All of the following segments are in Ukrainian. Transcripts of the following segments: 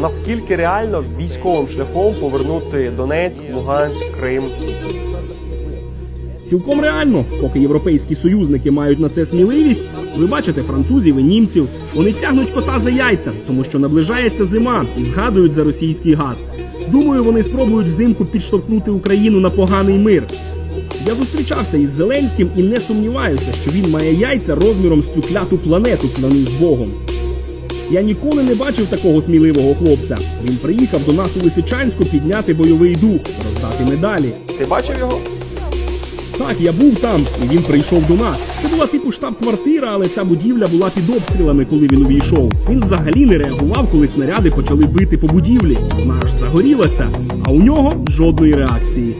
Наскільки реально військовим шляхом повернути Донецьк, Луганськ, Крим? Цілком реально, поки європейські союзники мають на це сміливість, ви бачите французів і німців. Вони тягнуть кота за яйця, тому що наближається зима і згадують за російський газ. Думаю, вони спробують взимку підштовхнути Україну на поганий мир. Я зустрічався із Зеленським і не сумніваюся, що він має яйця розміром з цю кляту планету, клянусь Богом. Я ніколи не бачив такого сміливого хлопця. Він приїхав до нас у Лисичанську підняти бойовий дух, роздати медалі. Ти бачив його? Так, я був там, і він прийшов до нас. Це була типу штаб-квартира, але ця будівля була під обстрілами, коли він увійшов. Він взагалі не реагував, коли снаряди почали бити по будівлі. Вона аж загорілася, а у нього жодної реакції.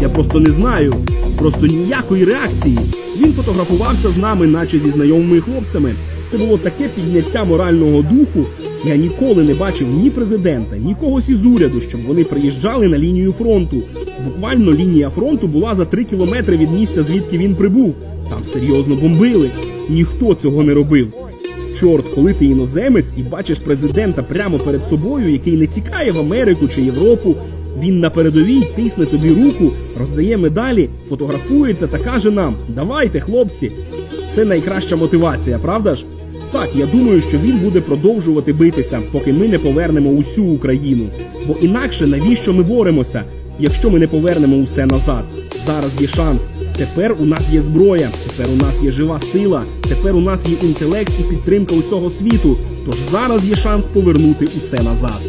Я просто не знаю. Просто ніякої реакції. Він фотографувався з нами, наче зі знайомими хлопцями. Це було таке підняття морального духу. Я ніколи не бачив ні президента, ні когось із уряду, щоб вони приїжджали на лінію фронту. Буквально лінія фронту була за три кілометри від місця, звідки він прибув. Там серйозно бомбили. Ніхто цього не робив. Чорт, коли ти іноземець і бачиш президента прямо перед собою, який не тікає в Америку чи Європу. Він на передовій тисне тобі руку, роздає медалі, фотографується та каже нам: Давайте, хлопці. Це найкраща мотивація, правда ж? Так, я думаю, що він буде продовжувати битися, поки ми не повернемо усю Україну. Бо інакше навіщо ми боремося, якщо ми не повернемо усе назад? Зараз є шанс. Тепер у нас є зброя, тепер у нас є жива сила, тепер у нас є інтелект і підтримка усього світу. Тож зараз є шанс повернути усе назад.